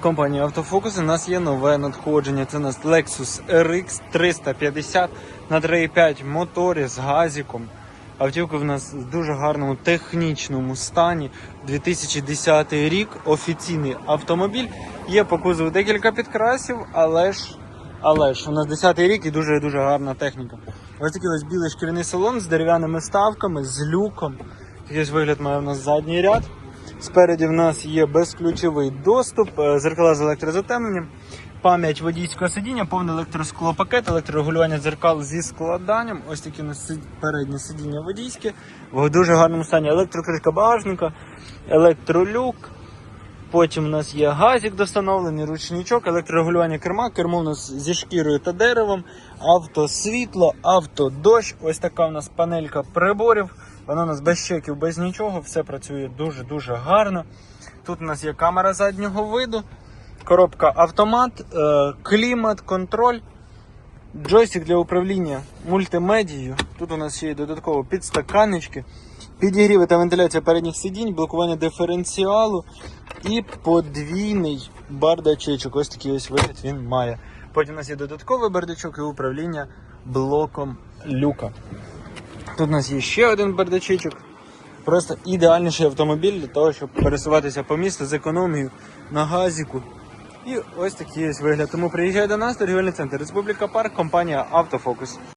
Компанія Автофокус. У нас є нове надходження. Це у нас Lexus RX 350 на 3.5 моторі з газіком. Автівка в нас в дуже гарному технічному стані. 2010 рік. Офіційний автомобіль. Є по кузову декілька підкрасів, але ж, але ж у нас 10 рік і дуже дуже гарна техніка. Ось такий ось білий шкіряний салон з дерев'яними ставками, з люком. Такий ось вигляд має у нас задній ряд. Спереді в нас є безключовий доступ, е, зеркала з електрозатемненням, пам'ять водійського сидіння, повний електросклопакет, електрорегулювання дзеркал зі складанням. Ось таке у нас переднє сидіння водійське в дуже гарному стані. Електрокришка багажника, електролюк. Потім у нас є газик достановлений, ручничок, електрорегулювання керма, кермо у нас зі шкірою та деревом, автосвітло, автодощ. Ось така у нас панелька приборів. Вона у нас без чеків, без нічого, все працює дуже-дуже гарно. Тут у нас є камера заднього виду, коробка автомат, е, клімат, контроль, джойстик для управління мультимедією. Тут у нас є додатково підстаканнички, підігріви та вентиляція передніх сидінь, блокування диференціалу і подвійний бардачечок. Ось такий ось вигляд він має. Потім у нас є додатковий бардачок і управління блоком люка. Тут у нас є ще один бардачичок. Просто ідеальніший автомобіль для того, щоб пересуватися по місту з економією на газіку. І ось такий ось вигляд. Тому приїжджай до нас, торгівельний центр Республіка Парк, компанія Автофокус.